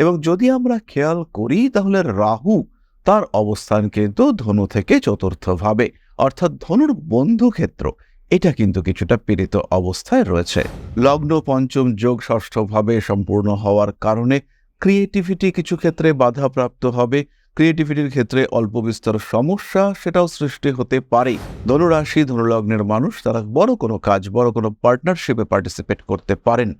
এবং যদি আমরা খেয়াল করি, তাহলে রাহু তার অবস্থান কিন্তু ধনু থেকে চতুর্থভাবে, অর্থাৎ ধনুর বন্ধু ক্ষেত্র। এটা কিন্তু কিছুটা পীড়িত অবস্থায় রয়েছে। লগ্ন, পঞ্চম যোগ ষষ্ঠভাবে সম্পূর্ণ হওয়ার কারণে ক্রিয়েটিভিটি কিছু ক্ষেত্রে বাধাপ্রাপ্ত হবে। ক্রিয়েটিভিটির ক্ষেত্রে অল্প বিস্তর সমস্যা সেটাও সৃষ্টি হতে পারে। ধনুরাশি, ধনুলগ্নের মানুষ, তারা বড় কোনো কাজ, বড় কোনো পার্টনারশিপে পার্টিসিপেট করতে পারেন।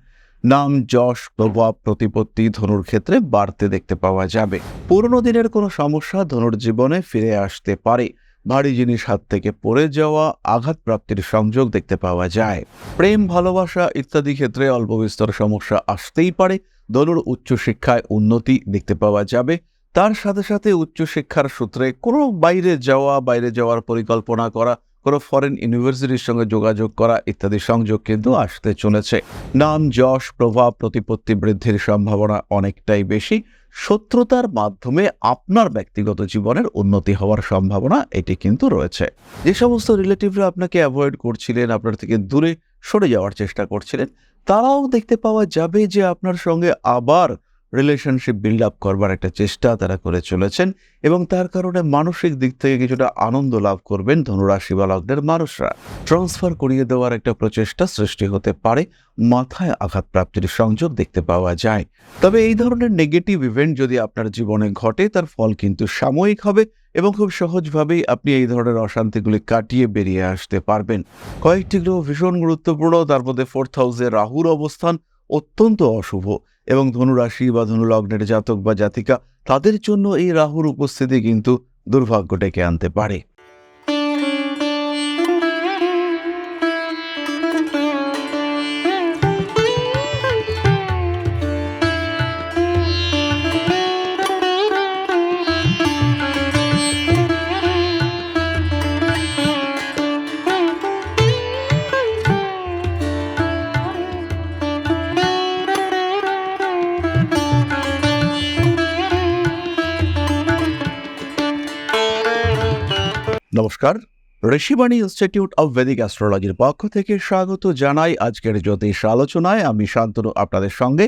নাম, যশ, প্রভাব, প্রতিপত্তি ধনুর ক্ষেত্রে বাড়তে দেখতে পাওয়া যাবে। পুরনো দিনের কোনো সমস্যা ধনুর জীবনে ফিরে আসতে পারে। ভারী জিনিস হাত থেকে পড়ে যাওয়া আঘাত প্রাপ্তির সংযোগ দেখতে পাওয়া যায়। প্রেম, ভালোবাসা ইত্যাদি ক্ষেত্রে অল্প বিস্তর সমস্যা আসতেই পারে। ধনুর উচ্চশিক্ষায় উন্নতি দেখতে পাওয়া যাবে। তার সাথে সাথে উচ্চশিক্ষার সূত্রে কোনো বাইরে যাওয়া, বাইরে যাওয়ার পরিকল্পনা করা কোনো ফরেন ইউনিভার্সিটির সঙ্গে যোগাযোগ করা ইত্যাদি সংযোগ কিন্তু আসতে চলেছে। নাম, যশ, প্রভাব, প্রতিপত্তি বৃদ্ধির সম্ভাবনা অনেকটাই বেশি। শত্রুতার মাধ্যমে আপনার ব্যক্তিগত জীবনের উন্নতি হওয়ার সম্ভাবনা এটি কিন্তু রয়েছে। যে সমস্ত রিলেটিভরা আপনাকে অ্যাভয়েড করছিলেন, আপনার থেকে দূরে সরে যাওয়ার চেষ্টা করছিলেন, তারাও দেখতে পাওয়া যাবে যে আপনার সঙ্গে আবার রিলেশনশিপ বিল্ড আপ করবার একটা চেষ্টা তারা করে চলেছেন এবং তার কারণে মানসিক দিক থেকে কিছুটা আনন্দ লাভ করবেন ধনুরাশি বা লগ্নের মানুষরা। ট্রান্সফার করিয়ে দেওয়ার একটা প্রচেষ্টা সৃষ্টি হতে পারে, মাথায় আঘাত প্রাপ্তির সংযোগ দেখতে পাওয়া যায়। তবে এই ধরনের নেগেটিভ ইভেন্ট যদি আপনার জীবনে ঘটে, তার ফল কিন্তু সাময়িক হবে এবং খুব সহজভাবেই আপনি এই ধরনের অশান্তিগুলি কাটিয়ে বেরিয়ে আসতে পারবেন। কয়েকটি গ্রহ ভীষণ গুরুত্বপূর্ণ, তার মধ্যে ফোর্থ হাউসে রাহুর অবস্থান অত্যন্ত অশুভ। এবং ধনুরাশি বা ধনুলগ্নের জাতক বা জাতিকা, তাদের জন্য এই রাহুর উপস্থিতি কিন্তু দুর্ভাগ্য ডেকে আনতে পারে। নমস্কার। ঋষিবাণী ইনস্টিটিউট অব ভেদিক অ্যাস্ট্রোলজির পক্ষ থেকে স্বাগত জানাই আজকের জ্যোতিষ আলোচনায়। আমি শান্তনু, আপনাদের সঙ্গে।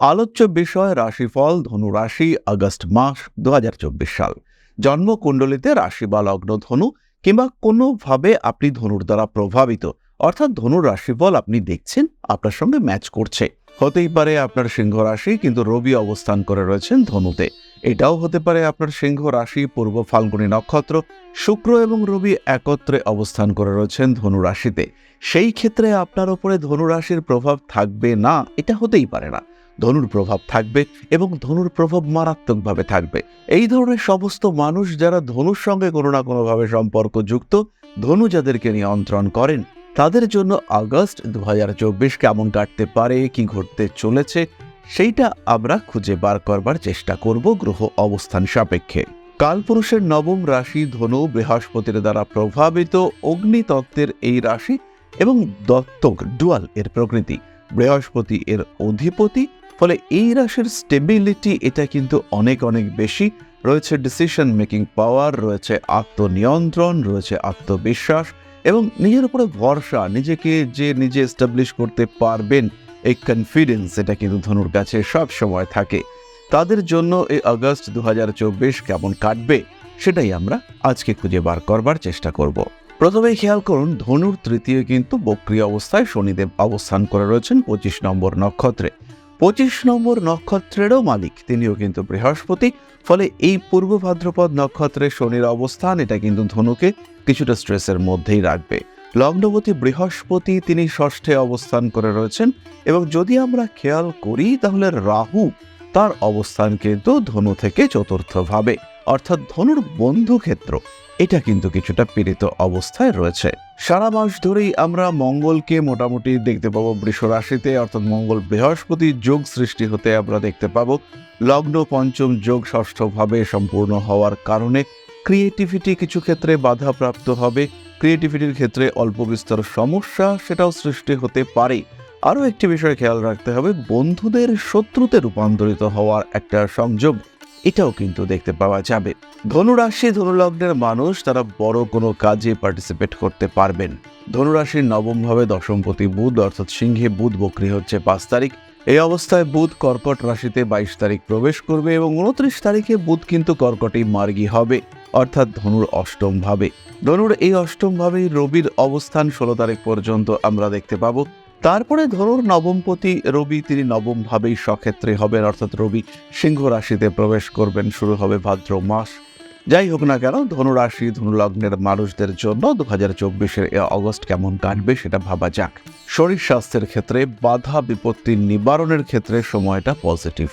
আলোচ্য বিষয় রাশিফল, ধনু রাশি, আগস্ট মাস দুহাজার চব্বিশ সাল। জন্মকুণ্ডলিতে রাশি বা লগ্ন ধনু কিংবা কোনোভাবে আপনি ধনুর দ্বারা প্রভাবিত, অর্থাৎ ধনুর রাশিফল আপনি দেখছেন, আপনার সঙ্গে ম্যাচ করছে। হতেই পারে আপনার সিংহ রাশি, কিন্তু রবি অবস্থান করে রয়েছেন ধনুতে। এটাও হতে পারে আপনার সিংহ রাশি, পূর্ব ফাল্গুনী নক্ষত্র, শুক্র এবং রবি একত্রে অবস্থান করে রয়েছেন ধনু রাশিতে। সেই ক্ষেত্রে আপনার ওপরে ধনু রাশির প্রভাব থাকবে না, এটা হতেই পারে না। ধনুর প্রভাব থাকবে এবং ধনুর প্রভাব মারাত্মকভাবে থাকবে। এই ধরনের সমস্ত মানুষ যারা ধনুর সঙ্গে কোনো না কোনোভাবে সম্পর্কযুক্ত, ধনু যাদেরকে নিয়ন্ত্রণ করেন, তাদের জন্য আগস্ট দু হাজার চব্বিশ কেমন কাটতে পারে, কি ঘটতে চলেছে সেইটা আমরা খুঁজে বার করবার চেষ্টা করব গ্রহ অবস্থান সাপেক্ষে। কালপুরুষের নবম রাশি ধনু বৃহস্পতির দ্বারা প্রভাবিত অগ্নিতত্ত্বের এই রাশি এবং দত্তক ডুয়াল এর প্রকৃতি। বৃহস্পতি এর অধিপতি, ফলে এই রাশির স্টেবিলিটি এটা কিন্তু অনেক অনেক বেশি। রয়েছে ডিসিশন মেকিং পাওয়ার রয়েছে আত্মনিয়ন্ত্রণ, রয়েছে আত্মবিশ্বাস এবং নিজের উপরে ভরসা, নিজেকে যে নিজে এস্টাবলিশ করতে পারবেন এই কনফিডেন্স এটা কিন্তু ধনুর কাছে সব সময় থাকে। তাদের জন্য এই আগস্ট দু কেমন কাটবে, সেটাই আমরা আজকে খুঁজে বার করবার চেষ্টা করব। প্রথমে খেয়াল করুন, ধনুর তৃতীয় কিন্তু বক্রিয় অবস্থায় শনিদেব অবস্থান করে রয়েছেন পঁচিশ নম্বর নক্ষত্রে। পঁচিশ নম্বর নক্ষত্রেরও মালিক, তিনিও কিন্তু বৃহস্পতি, ফলে এই পূর্ব ভাদ্রপদ নক্ষত্রে শনির অবস্থান, এটা কিন্তু ধনুকে কিছুটা স্ট্রেসের মধ্যেই রাখবে। লগ্নবতী বৃহস্পতি তিনি ষষ্ঠে অবস্থান করে রয়েছেন এবং যদি আমরা খেয়াল করি, তাহলে রাহু তার অবস্থান কিন্তু ধনু থেকে চতুর্থভাবে, অর্থাৎ ধনুর বন্ধু ক্ষেত্র। এটা কিন্তু কিছুটা পীড়িত অবস্থায় রয়েছে। সারা মাস ধরেই আমরা মঙ্গলকে মোটামুটি দেখতে পাবো বৃষ রাশিতে, অর্থাৎ মঙ্গল বৃহস্পতি যোগ সৃষ্টি হতে আমরা দেখতে পাবো। লগ্ন পঞ্চম যোগ ষষ্ঠভাবে সম্পূর্ণ হওয়ার কারণে ক্রিয়েটিভিটি কিছু ক্ষেত্রে বাধাপ্রাপ্ত হবে। ক্রিয়েটিভিটির ক্ষেত্রে অল্প বিস্তর সমস্যা সেটাও সৃষ্টি হতে পারে। আরও একটি বিষয় খেয়াল রাখতে হবে, বন্ধুদের শত্রুতে রূপান্তরিত হওয়ার একটা সংযোগ, এটাও কিন্তু দেখতে পাওয়া যাবে। ধনুরাশি ধনুলগ্নের মানুষ, তারা বড় কোনো কাজে পার্টিসিপেট করতে পারবেন। ধনুরাশির নবমভাবে দশমপতি বুধ, অর্থাৎ সিংহে বুধ, বক্রি হচ্ছে পাঁচ তারিখ। এই অবস্থায় বুধ কর্কট রাশিতে বাইশ তারিখ প্রবেশ করবে এবং উনত্রিশ তারিখে বুধ কিন্তু কর্কটেই মার্গী হবে। অর্থাৎ ধনুর অষ্টম ভাবে। ধনুর এই অষ্টম ভাবেই রবির অবস্থান ষোলো তারিখ পর্যন্ত আমরা দেখতে পাবো। তারপরে ধনুর নবমপতি রবি, তিনি নবম ভাবেই সক্ষেত্রে হবেন, অর্থাৎ রবি সিংহ রাশিতে প্রবেশ করবেন, শুরু হবে ভাদ্র মাস। যাই হোক না কেন, ধনুরাশি, ধনুলগ্নের মানুষদের জন্য দু হাজার চব্বিশের অগস্ট কেমন কাটবে সেটা ভাবা যাক। শরীর স্বাস্থ্যের ক্ষেত্রে বাধা বিপত্তি নিবারণের ক্ষেত্রে সময়টা পজিটিভ।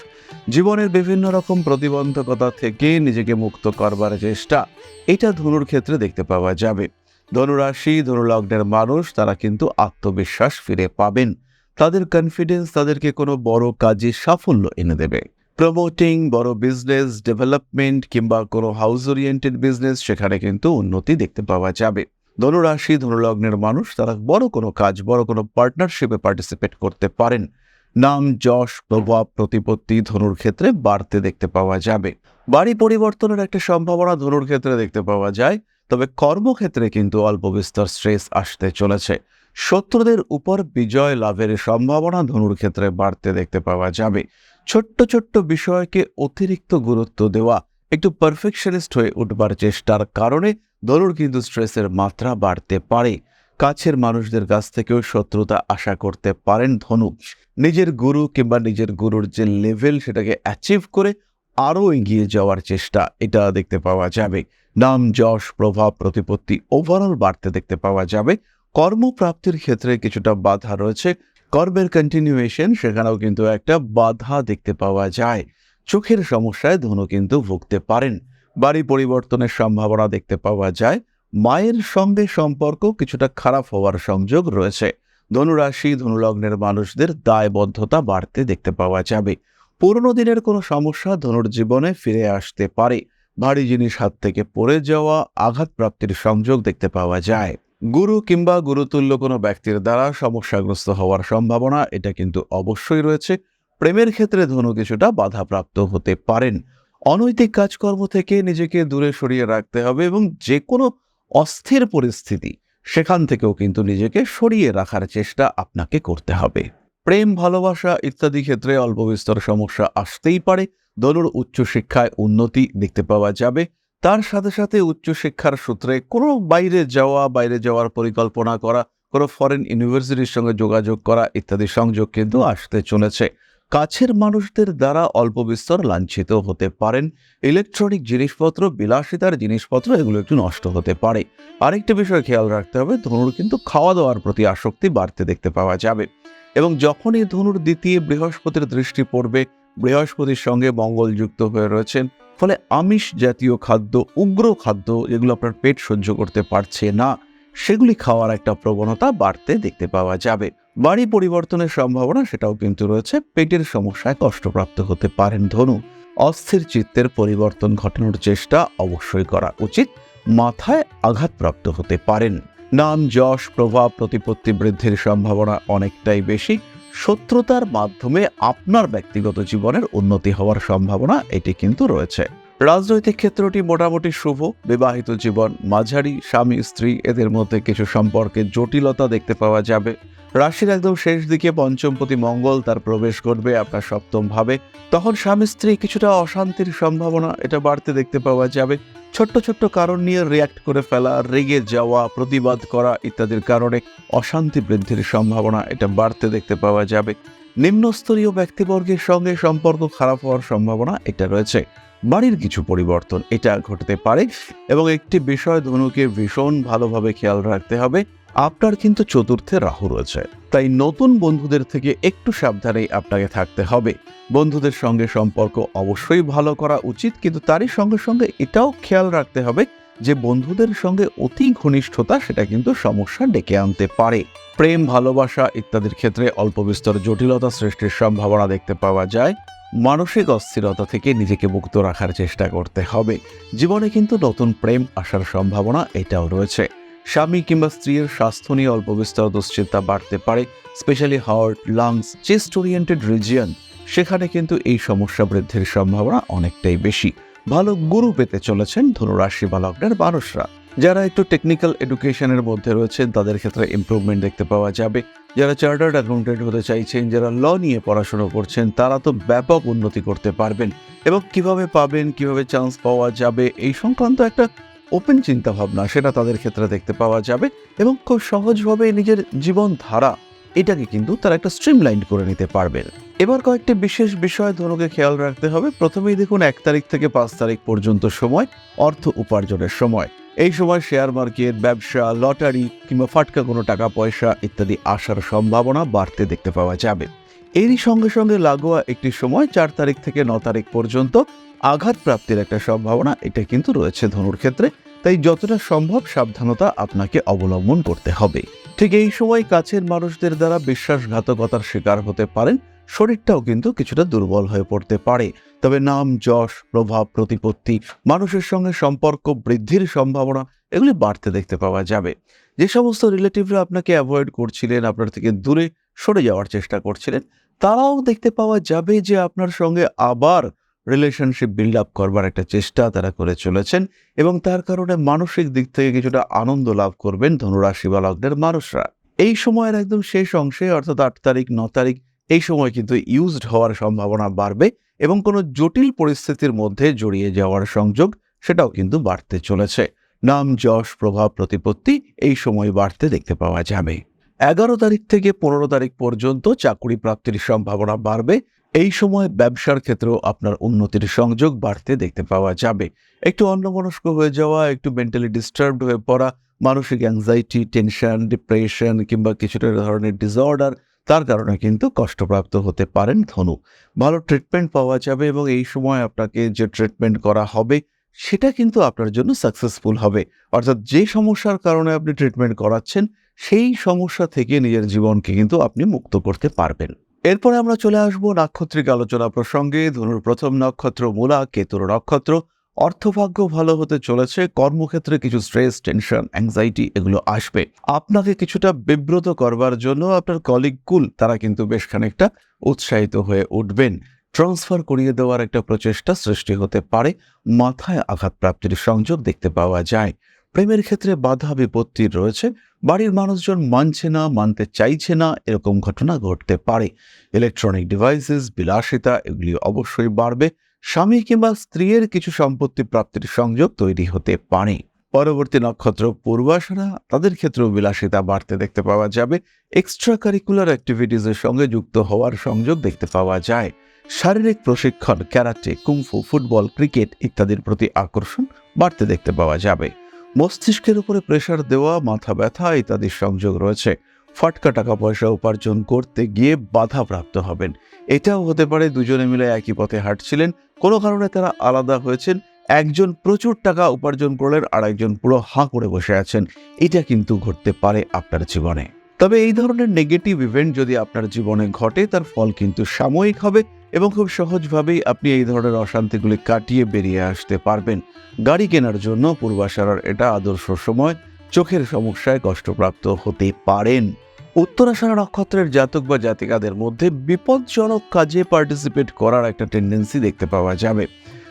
জীবনের বিভিন্ন রকম প্রতিবন্ধকতা থেকে নিজেকে মুক্ত করবার চেষ্টা। এটা ধনুর ক্ষেত্রে দেখতে পাওয়া যাবে। ধনুরাশি, ধনুলগ্নের মানুষ, তারা কিন্তু আত্মবিশ্বাস ফিরে পাবেন। তাদের কনফিডেন্স তাদেরকে কোনো বড় কাজে সাফল্য এনে দেবে। প্রমোটিং বড় বিজনেস ডেভেলপমেন্ট কিংবা কোনো হাউস ওরিয়েন্টেড বিজনেস সেখানে কিন্তু উন্নতি দেখতে পাওয়া যাবে। ধনুরাশি, ধনুলগ্নের মানুষ, তারা বড় কোনো কাজ, বড় কোনো পার্টনারশিপে পার্টিসিপেট করতে পারেন। নাম যশ, প্রভাব, প্রতিপত্তি, ধনুর ক্ষেত্রে বাড়তে দেখতে পাওয়া যাবে। বাড়ি পরিবর্তনের একটা সম্ভাবনা ধনুর ক্ষেত্রে দেখতে পাওয়া যায়, তবে কর্মক্ষেত্রে কিন্তু অল্প বিস্তর স্ট্রেস আসতে চলেছে। শত্রুদের উপর বিজয় লাভের সম্ভাবনা ধনুর ক্ষেত্রে বাড়তে দেখতে পাওয়া যাবে। ছোট্ট ছোট্ট বিষয়কে অতিরিক্ত গুরুত্ব দেওয়া, একটু পারফেকশনিস্ট হয়ে উঠবার চেষ্টার কারণে ধনুর কিন্তু স্ট্রেসের মাত্রা বাড়তে পারে। কাছের মানুষদের কাছ থেকেও শত্রুতা আশা করতে পারেন ধনু। নিজের গুরু কিংবা নিজের গুরুর যে লেভেল সেটাকে অ্যাচিভ করে আরও এগিয়ে যাওয়ার চেষ্টা এটা দেখতে পাওয়া যাবে। নাম, যশ, প্রভাব, প্রতিপত্তি ওভারঅল বাড়তে দেখতে পাওয়া যাবে। কর্মপ্রাপ্তির ক্ষেত্রে কিছুটা বাধা রয়েছে। কর্মের কন্টিনিউয়েশন সেখানেও কিন্তু একটা বাধা দেখতে পাওয়া যায়। চোখের সমস্যায় ধনু কিন্তু ভুগতে পারেন। বাড়ি পরিবর্তনের সম্ভাবনা দেখতে পাওয়া যায়। মায়ের সঙ্গে সম্পর্ক কিছুটা খারাপ হওয়ার সংযোগ রয়েছে। ধনুরাশি, ধনুলগ্নের মানুষদের দায়বদ্ধতা বাড়তে দেখতে পাওয়া যাবে। পুরনো দিনের কোনো সমস্যা ধনুর জীবনে ফিরে আসতে পারে। ভারী জিনিস হাত থেকে পড়ে যাওয়া, আঘাতপ্রাপ্তির সংযোগ দেখতে পাওয়া যায়। গুরু কিংবা গুরুতুল্য কোনো ব্যক্তির দ্বারা সমস্যাগ্রস্ত হওয়ার সম্ভাবনা, এটা কিন্তু অবশ্যই রয়েছে। প্রেমের ক্ষেত্রে ধনু কিছুটা বাধাপ্রাপ্ত হতে পারেন। অনৈতিক কাজকর্ম থেকে নিজেকে দূরে সরিয়ে রাখতে হবে এবং যে কোনো অস্থির পরিস্থিতি, সেখান থেকেও কিন্তু নিজেকে সরিয়ে রাখার চেষ্টা আপনাকে করতে হবে। প্রেম, ভালোবাসা ইত্যাদি ক্ষেত্রে অল্প বিস্তর সমস্যা আসতেই পারে। ধনুর উচ্চশিক্ষায় উন্নতি দেখতে পাওয়া যাবে। তার সাথে সাথে উচ্চশিক্ষার সূত্রে কোনো বাইরে যাওয়া, বাইরে যাওয়ার পরিকল্পনা করা, কোনো ফরেন ইউনিভার্সিটির সঙ্গে যোগাযোগ করা ইত্যাদি সংযোগ কিন্তু আসতে চলেছে। কাছের মানুষদের দ্বারা অল্প বিস্তর লাঞ্ছিত হতে পারেন। ইলেকট্রনিক জিনিসপত্র, বিলাসিতার জিনিসপত্র, এগুলো একটু নষ্ট হতে পারে। আরেকটি বিষয় খেয়াল রাখতে হবে, ধনুর কিন্তু খাওয়া দাওয়ার প্রতি আসক্তি বাড়তে দেখতে পাওয়া যাবে। এবং যখনই ধনুর দ্বিতীয় বৃহস্পতির দৃষ্টি পড়বে, বৃহস্পতির সঙ্গে মঙ্গল যুক্ত হয়ে রয়েছেন। ফলে আমিষ জাতীয় খাদ্য, উগ্র খাদ্য, যেগুলো আপনার পেট সহ্য করতে পারছে না, সেগুলি খাওয়ার একটা প্রবণতা বাড়তে দেখতে পাওয়া যাবে। বাড়ি পরিবর্তনের সম্ভাবনা সেটাও কিন্তু রয়েছে। পেটের সমস্যায় কষ্টপ্রাপ্ত হতে পারেন ধনু। অস্থির চিত্তের পরিবর্তন ঘটানোর চেষ্টা অবশ্যই করা উচিত। মাথায় আঘাতপ্রাপ্ত হতে পারেন। নাম, যশ, প্রভাব, প্রতিপত্তি বৃদ্ধির সম্ভাবনা অনেকটাই বেশি। শত্রুতার মাধ্যমে আপনার ব্যক্তিগত জীবনের উন্নতি হওয়ার সম্ভাবনা এটি কিন্তু রয়েছে। রাজনৈতিক ক্ষেত্রটি মোটামুটি শুভ। বিবাহিত জীবন, মাঝারি, স্বামী, স্ত্রী, এদের মধ্যে কিছু সম্পর্কে জটিলতা দেখতে পাওয়া যাবে। রাশির একদম শেষ দিকে পঞ্চমপতি মঙ্গল তার প্রবেশ করবে আপনার সপ্তম ভাবে তখন স্বামী স্ত্রী কিছুটা অশান্তির সম্ভাবনা, এটা বাড়তে দেখতে পাওয়া যাবে। ছোট্ট ছোট্ট কারণ নিয়ে রিয়াক্ট করে ফেলা, রেগে যাওয়া, প্রতিবাদ করা ইত্যাদির কারণে অশান্তি বৃদ্ধির সম্ভাবনা, এটা বাড়তে দেখতে পাওয়া যাবে। নিম্নস্তরীয় ব্যক্তিবর্গের সঙ্গে সম্পর্ক খারাপ হওয়ার সম্ভাবনা, এটা রয়েছে। বাড়ির কিছু পরিবর্তন, এটা ঘটতে পারে এবং একটি বিষয় ধনুকে ভীষণ ভালোভাবে খেয়াল রাখতে হবে। আপনার কিন্তু চতুর্থে রাহু রয়েছে। তাই নতুন বন্ধুদের থেকে একটু সাবধানেই আপনাকে থাকতে হবে। বন্ধুদের সঙ্গে সম্পর্ক অবশ্যই ভালো করা উচিত, কিন্তু তারই সঙ্গে সঙ্গে এটাও খেয়াল রাখতে হবে যে বন্ধুদের সঙ্গে অতি ঘনিষ্ঠতা সেটা কিন্তু সমস্যা ডেকে আনতে পারে। প্রেম, ভালোবাসা ইত্যাদির ক্ষেত্রে অল্প বিস্তর জটিলতা সৃষ্টির সম্ভাবনা দেখতে পাওয়া যায়। মানসিক অস্থিরতা থেকে নিজেকে মুক্ত রাখার চেষ্টা করতে হবে। জীবনে কিন্তু নতুন প্রেম আসার সম্ভাবনা এটাও রয়েছে। স্বামী কিংবা স্ত্রীর স্বাস্থ্য নিয়ে অল্প বিস্তর দুশ্চিন্তা বাড়তে পারে specially heart lungs chest oriented region সেখানে কিন্তু এই সমস্যা বৃদ্ধির সম্ভাবনা অনেকটাই বেশি। ভালো গুরু পেতে চলেছেন ধনুরাশি বা লগ্নের মানুষরা। যারা একটু টেকনিক্যাল এডুকেশনের মধ্যে রয়েছেন, তাদের ক্ষেত্রে ইমপ্রুভমেন্ট দেখতে পাওয়া যাবে। যারা চার্টার্ড অ্যাকাউন্টেন্ট হতে চাইছেন, যারা ল নিয়ে পড়াশোনা করছেন, তারা তো ব্যাপক উন্নতি করতে পারবেন। এবং কীভাবে পাবেন, কীভাবে চান্স পাওয়া যাবে, এই সংক্রান্ত একটা ওপেন চিন্তা ভাবনা সেটা তাদের ক্ষেত্রে দেখতে পাওয়া যাবে এবং খুব সহজভাবে নিজের জীবনধারা এটাকে কিন্তু তারা একটা স্ট্রিমলাইন করে নিতে পারবেন এবার কয়েকটি বিশেষ বিষয় ধনুকে খেয়াল রাখতে হবে। প্রথমেই দেখুন, এক তারিখ থেকে পাঁচ তারিখ পর্যন্ত সময়, অর্থ উপার্জনের সময়। এই সময় শেয়ার মার্কেট ব্যবসা লটারি কিংবা ফাটকা কোনো টাকা, পয়সা ইত্যাদি আসার সম্ভাবনা বাড়তে দেখতে পাওয়া যাবে। এরই সঙ্গে সঙ্গে লাগোয়া একটি সময়, চার তারিখ থেকে ন তারিখ পর্যন্ত আঘাত প্রাপ্তির একটা সম্ভাবনা, এটা কিন্তু রয়েছে ধনুর ক্ষেত্রে। তাই যতটা সম্ভব সাবধানতা আপনাকে অবলম্বন করতে হবে। ঠিক এই সময় কাছের মানুষদের দ্বারা বিশ্বাসঘাতকতার শিকার হতে পারেন। শরীরটাও কিন্তু কিছুটা দুর্বল হয়ে পড়তে পারে। তবে নাম, যশ, প্রভাব, প্রতিপত্তি, মানুষের সঙ্গে সম্পর্ক বৃদ্ধির সম্ভাবনা, এগুলি বাড়তে দেখতে পাওয়া যাবে। যে সমস্ত রিলেটিভরা আপনাকে অ্যাভয়েড করছিলেন, আপনার থেকে দূরে সরে যাওয়ার চেষ্টা করছিলেন, তারাও দেখতে পাওয়া যাবে যে আপনার সঙ্গে আবার রিলেশনশিপ বিল্ড আপ করবার একটা চেষ্টা তারা করে চলেছেন এবং তার কারণে মানসিক দিক থেকে কিছুটা আনন্দ লাভ করবেন ধনুরাশি বা লগ্নের মানুষরা। এই সময়ের একদম শেষ অংশে, অর্থাৎ আট তারিখ, ন তারিখ, এই সময় কিন্তু ইউজড হওয়ার সম্ভাবনা বাড়বে এবং কোনো জটিল পরিস্থিতির মধ্যে জড়িয়ে যাওয়ার সংযোগ সেটাও কিন্তু বাড়তে চলেছে। নাম, যশ, প্রভাব, প্রতিপত্তি এই সময় বাড়তে দেখতে পাওয়া যাবে। এগারো তারিখ থেকে পনেরো তারিখ পর্যন্ত চাকরি প্রাপ্তির সম্ভাবনা বাড়বে এই সময় ব্যবসার ক্ষেত্রেও আপনার উন্নতির সংযোগ বাড়তে দেখতে পাওয়া যাবে। একটু অন্যমনস্ক হয়ে যাওয়া, একটু মেন্টালি ডিস্টার্বড হয়ে পড়া, মানসিক অ্যাংজাইটি টেনশন ডিপ্রেশন কিংবা কিছুটা ধরনের ডিসঅর্ডার তার কারণে কিন্তু কষ্টপ্রাপ্ত হতে পারেন ধনু। ভালো ট্রিটমেন্ট পাওয়া যাবে এবং এই সময় আপনাকে যে ট্রিটমেন্ট করা হবে, সেটা কিন্তু আপনার জন্য সাকসেসফুল হবে। অর্থাৎ যে সমস্যার কারণে আপনি ট্রিটমেন্ট করাচ্ছেন, সেই সমস্যা থেকে নিজের জীবনকে কিন্তু আপনি মুক্ত করতে পারবেন। এরপরে আমরা চলে আসব নাক্ষত্রিক আলোচনা প্রসঙ্গে। ধনুর প্রথম নক্ষত্র মূলা, কেতুর নক্ষত্র। অর্থভাগ্য ভালো হতে চলেছে, কর্মক্ষেত্রে কিছু স্ট্রেস টেনশন অ্যাংজাইটি এগুলো আসবে। আপনাকে কিছুটা বিব্রত করবার জন্য আপনার কলিগ কুল, তারা কিন্তু বেশ খানিকটা উৎসাহিত হয়ে উঠবেন। ট্রান্সফার করিয়ে দেওয়ার একটা প্রচেষ্টা সৃষ্টি হতে পারে। মাথায় আঘাত প্রাপ্তির সংযোগ দেখতে পাওয়া যায়। প্রেমের ক্ষেত্রে বাধা বিপত্তি রয়েছে। বাড়ির মানুষজন মানছে না, মানতে চাইছে না, এরকম ঘটনা ঘটতে পারে। ইলেকট্রনিক ডিভাইসেস বিলাসিতা, এগুলি অবশ্যই বাড়বে। স্বামী কিংবা স্ত্রীর কিছু সম্পত্তি প্রাপ্তির সংযোগ তৈরি হতে পারে। পরবর্তী নক্ষত্র পূর্বাশারা তাদের ক্ষেত্রেও বিলাসিতা বাড়তে দেখতে পাওয়া যাবে। এক্সট্রা কারিকুলার অ্যাক্টিভিটিসের সঙ্গে যুক্ত হওয়ার সংযোগ দেখতে পাওয়া যায়। শারীরিক প্রশিক্ষণ, ক্যারাটে, কুংফু, ফুটবল, ক্রিকেট ইত্যাদির প্রতি আকর্ষণ বাড়তে দেখতে পাওয়া যাবে। মস্তিষ্কের উপরে প্রেশার দেওয়া, মাথা ব্যথা ইত্যাদির সংযোগ রয়েছে। ফাটকা টাকা পয়সা উপার্জন করতে গিয়ে বাধাপ্রাপ্ত হবেন। এটাও হতে পারে, দুজনে মিলে একই পথে হাঁটছিলেন, কোনো কারণে তারা আলাদা হয়েছেন, একজন প্রচুর টাকা উপার্জন করলেন আর একজন পুরো হাঁ করে বসে আছেন। এটা কিন্তু ঘটতে পারে আপনার জীবনে। তবে এই ধরনের নেগেটিভ ইভেন্ট যদি আপনার জীবনে ঘটে, তার ফল কিন্তু সাময়িক হবে। এবং খুব সহজভাবেই আপনি এই ধরনের অশান্তিগুলি কাটিয়ে বেরিয়ে আসতে পারবেন। গাড়ি কেনার জন্য পূর্বাশারার এটা আদর্শ সময় চোখের সমস্যায় কষ্টপ্রাপ্ত হতে পারেন। উত্তরাষাঢ়া নক্ষত্রের জাতক বা জাতিকাদের মধ্যে বিপজ্জনক কাজে পার্টিসিপেট করার একটা টেন্ডেন্সি দেখতে পাওয়া যাবে।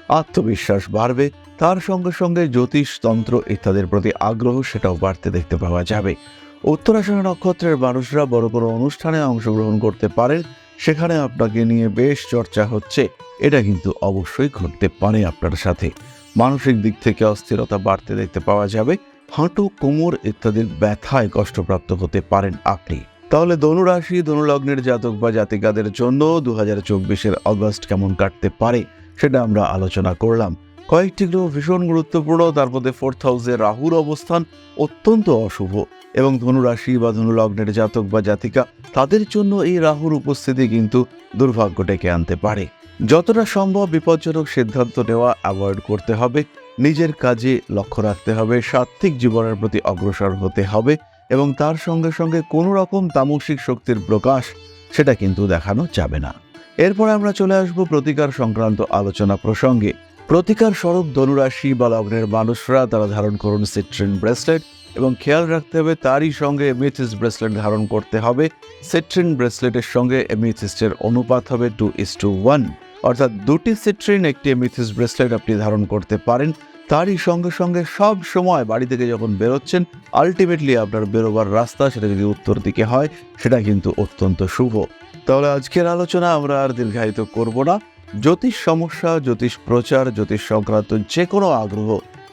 আত্মবিশ্বাস বাড়বে, তার সঙ্গে সঙ্গে জ্যোতিষ তন্ত্র ইত্যাদির প্রতি আগ্রহ সেটাও বাড়তে দেখতে পাওয়া যাবে। উত্তরাষাঢ়া নক্ষত্রের মানুষরা বড় কোনো অনুষ্ঠানে অংশগ্রহণ করতে পারেন সেখানে আপনাকে নিয়ে বেশ চর্চা হচ্ছে। এটা কিন্তু অবশ্যই ঘটতে পারে আপনার সাথে। মানসিক দিক থেকে অস্থিরতা বাড়তে দেখতে পাওয়া যাবে। হাঁটু, কোমর ইত্যাদির ব্যথায় কষ্টপ্রাপ্ত হতে পারেন আপনি। তাহলে ধনুরাশি, ধনুলগ্নের জাতক বা জাতিকাদের জন্য দু হাজার চব্বিশের অগস্ট কেমন কাটতে পারে সেটা আমরা আলোচনা করলাম। কয়েকটি গ্রহ ভীষণ গুরুত্বপূর্ণ, তার মধ্যে ফোর্থ হাউসে রাহুর অবস্থান অত্যন্ত অশুভ। এবং ধনুরাশি বা ধনুলগ্নের জাতক বা জাতিকা, তাদের জন্য এই রাহুর উপস্থিতি কিন্তু দুর্ভাগ্য ডেকে আনতে পারে। যতটা সম্ভব বিপজ্জনক সিদ্ধান্ত নেওয়া অ্যাভয়েড করতে হবে, নিজের কাজে লক্ষ্য রাখতে হবে, সাত্ত্বিক জীবনের প্রতি অগ্রসর হতে হবে এবং তার সঙ্গে সঙ্গে কোনো রকম তামসিক শক্তির প্রকাশ, সেটা কিন্তু দেখানো যাবে না। এরপর আমরা চলে আসব প্রতিকার সংক্রান্ত আলোচনা প্রসঙ্গে। প্রতিকার স্বরূপ ধনুরাশি বা লগ্নের মানুষরা তারা ধারণ করুন সিট্রিন ব্রেসলেট এবং খেয়াল রাখতে হবে তারই সঙ্গে এমিথিস ব্রেসলেট ধারণ করতে হবে। সিট্রিন ব্রেসলেটের সঙ্গে এমিথিস্টের অনুপাত হবে টু ইস টু ওয়ান। অর্থাৎ দুটি সিট্রিন, একটি এমিথিস ব্রেসলেট আপনি ধারণ করতে পারেন। তারই সঙ্গে সঙ্গে সব সময় বাড়ি থেকে যখন বেরোচ্ছেন আলটিমেটলি আপনার বেরোবার রাস্তা, সেটা যদি উত্তর দিকে হয়, সেটা কিন্তু অত্যন্ত শুভ। তাহলে আজকের আলোচনা আমরা আর দীর্ঘায়িত করব না। জ্যোতিষ সমস্যা, জ্যোতিষ প্রচার, জ্যোতিষ সংক্রান্ত যে কোনো আগ্রহ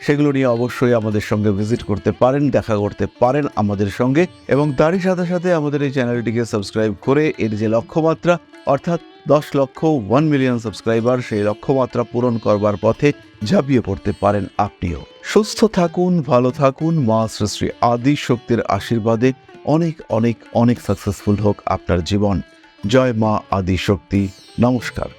সেগুলো নিয়ে অবশ্যই আমাদের সঙ্গে ভিজিট করতে পারেন, দেখা করতে পারেন আমাদের সঙ্গে এবং তারই সাথে সাথে আমাদের এই চ্যানেলটিকে সাবস্ক্রাইব করে এর যে লক্ষ্যমাত্রা, অর্থাৎ দশ লক্ষ ওয়ান মিলিয়ন সাবস্ক্রাইবার সেই লক্ষ্যমাত্রা পূরণ করবার পথে ঝাঁপিয়ে পড়তে পারেন আপনিও। সুস্থ থাকুন, ভালো থাকুন, মা শ্রী আদি শক্তির আশীর্বাদে অনেক অনেক অনেক সাকসেসফুল হোক আপনার জীবন। জয় মা আদি শক্তি, নমস্কার।